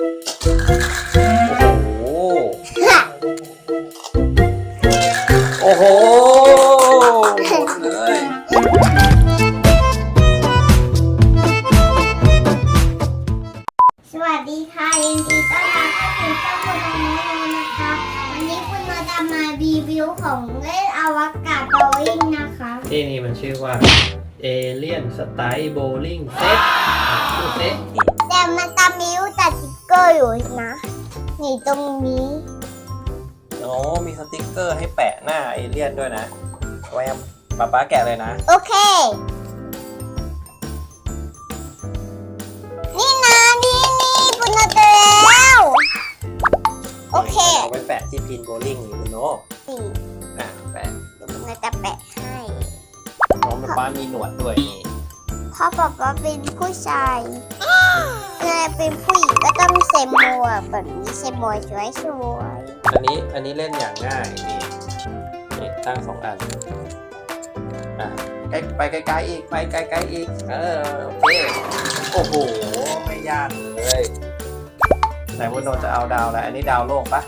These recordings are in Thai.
โอ้โห โอ้โหหมดเลยสวัสดีค่ะยินดีต้อนรับเข้าสู่ช่องคุณโนโนนะคะ วันนี้คุณโนจะมารีวิวของเล่นอวกาศโบอิงนะคะ ที่นี่มันชื่อว่าเอเลียนสไตล์โบลิ่งเซตชื่อเซตแต่มันจะมีรูปตัดสติ๊ก เกอร์อยู่นะนี่ตรงนี้ โอ้มีสติกเกอร์ให้แปะหน้าเอเลียนด้วยนะไว้ป๊าป๊าแกะเลยนะ โอเค นี่นะนี่นี่คุณโนเจอแล้ว โอเคเอาไว้แปะที่พินโบลิ่งนี่คุณโนนี่อะแปะคุณโนจะแปะให้น้องป๊าป๊ามีหนวดด้วยนี่พ่อบอกว่าเป็นผู้ชาย เนยเป็นผู้หญิงก็ต้องใส่หมวกแบบนี้ใส่หมวกสวยสวยอันนี้อันนี้เล่นอย่างง่ายนี่นี่ตั้งสองอันอะใกล้ไปไกลๆอีกไปไกลๆอีกเออโอเคโอ้โหไม่ยากเลยไหนคุณโนจะเอาดาวแล้วอันนี้ดาวโลกปะ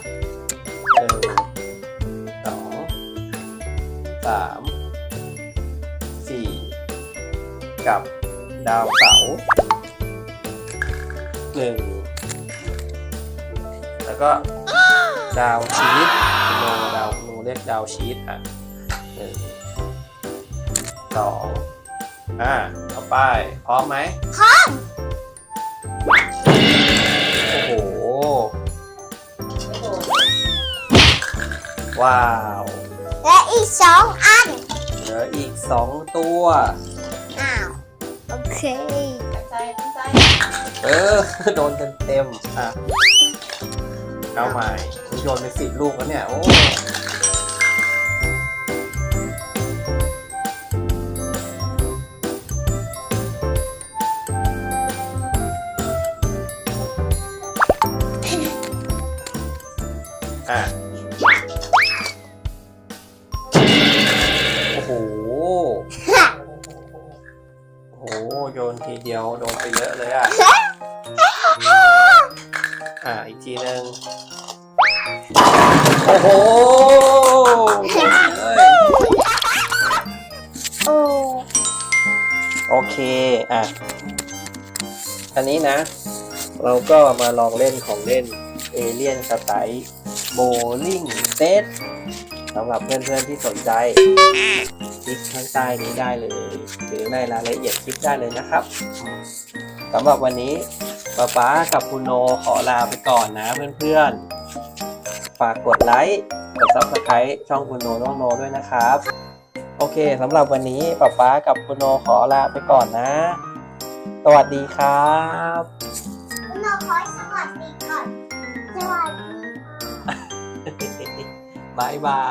หนึ่งสองสามสี่กับดาวเสาร์ หนึ่งแล้วก็ดาวชีสโนดาวโนเรียกดาวชีสอะหนึ่งสองอ่าต่อไปพร้อมไหมพร้อมโอ้โหว้าวและอีกสองอันเหลืออีกสองตัวอ้าวโอเค เออ โดนเต็มๆอะเอาใหม่โยนไปสิบลูกแล้วเนี่ย โอ้อะ โอ้โหโยนทีเดียวโดนไปเยอะเลยอะ อะอีกทีหนึ่งโอ้โหเลยโอ้โอเค อะ อันนี้นะ เราก็มาลองเล่นของเล่นเอเลียนสไตล์โบลิ่งเซต สำหรับเพื่อนๆที่สนใจ คลิกข้างใต้นี้ได้เลย หรือในรายละเอียดคลิปได้เลยนะครับสำหรับวันนี้ป๊าป๊ากับคุณโนขอลาไปก่อนนะเพื่อนๆ ฝากกดไลค์กด subscribe ช่องคุณโนน้องโนด้วยนะครับ โอเคสำหรับวันนี้ป๊าป๊ากับคุณโนขอลาไปก่อนนะ สวัสดีครับ คุณหมอขอ สวั